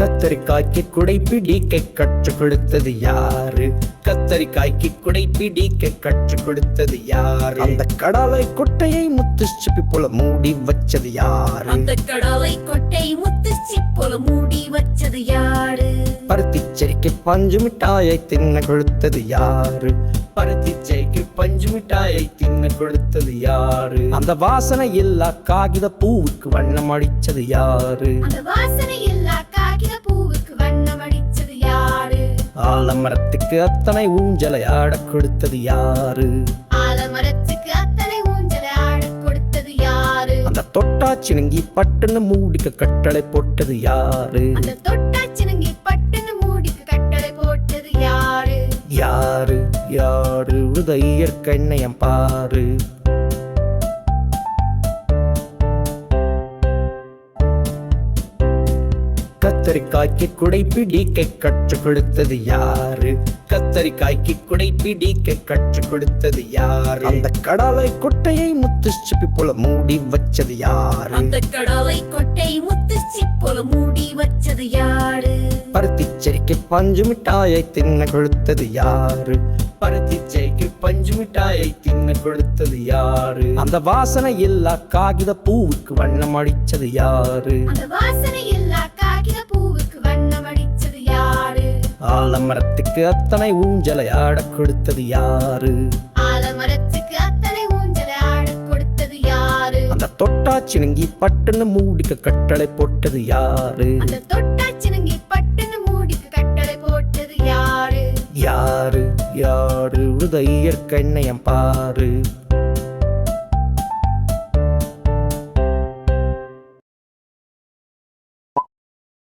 கத்தரிக்காய்க்கு குடை பிடிக்க கற்றுக் கொடுத்தது யாரு? கத்தரிக்காய்க்கு குடை பிடிக்க கற்றுக் கொடுத்தது யாரு? அந்த கடலை கொட்டையை முத்து சிப்பி போல மூடி வச்சது யாரு? அந்த கடலை கொட்டை முத்து சிப்போல மூடி வச்சது யாரு? பருத்திச்செடிக்கு பஞ்சு மிட்டாயை தின்ன கொடுத்தது யாரு? பருத்திச்செடிக்கு பஞ்சு மிட்டாயை தின்ன கொடுத்தது யாரு? அந்த வாசனை இல்லா காகித பூவுக்கு வண்ணம் அடிச்சது யாரு? அந்த வாசனை ஆலமரத்துக்கு அத்தனை ஊஞ்சலை ஆடக் கொடுத்தது யாரு? ஆலமரத்துக்கு அத்தனை ஊஞ்சலை ஆடக் கொடுத்தது யாரு? அந்த தொட்டாச்சினுங்கி பட்டுன்னு மூடிக்க கட்டளை போட்டது யாரு? அந்த தொட்டாச்சினங்கி பட்டுன்னு மூடிக்கு கட்டளை போட்டது யாரு? யாரு? யாரு? உதயர் கண்ணையம் பாரு. கத்தரிக்காய்க்கு குடை பிடிக்க கற்றுக் கொடுத்தது யாரு? கத்தரிக்காய்க்கு குடை பிடிக்க கற்றுக் கொடுத்தது யாரு? அந்த கடலை கொட்டையை முத்து சிப்பி போல மூடி வச்சது யாரு? அந்த கடலை கொட்டை முத்து சிப்போல மூடி வச்சது யாரு? பருத்திச்செடிக்கு பஞ்சு மிட்டாயை தின்ன கொடுத்தது யாரு? பருத்திச்செடிக்கு பஞ்சு மிட்டாயை தின்ன கொடுத்தது யாரு? அந்த வாசனை இல்லா காகித பூவுக்கு வண்ணம் அடிச்சது யாரு? அந்த வாசனை இல்லா ஆலமரத்துக்கு அத்தனை ஊஞ்சலை ஆடக் கொடுத்தது யாரு? ஆலமரத்துக்கு அத்தனை ஊஞ்சலை ஆடக் கொடுத்தது யாரு? அந்த தொட்டாச்சினுங்கி பட்டுன்னு மூடிக்க கட்டளை போட்டது யாரு? அந்த தொட்டாச்சினங்கி பட்டுன்னு மூடிக்கு கட்டளை போட்டது யாரு? யாரு? யாரு? உதயர் கண்ணையம் பாரு.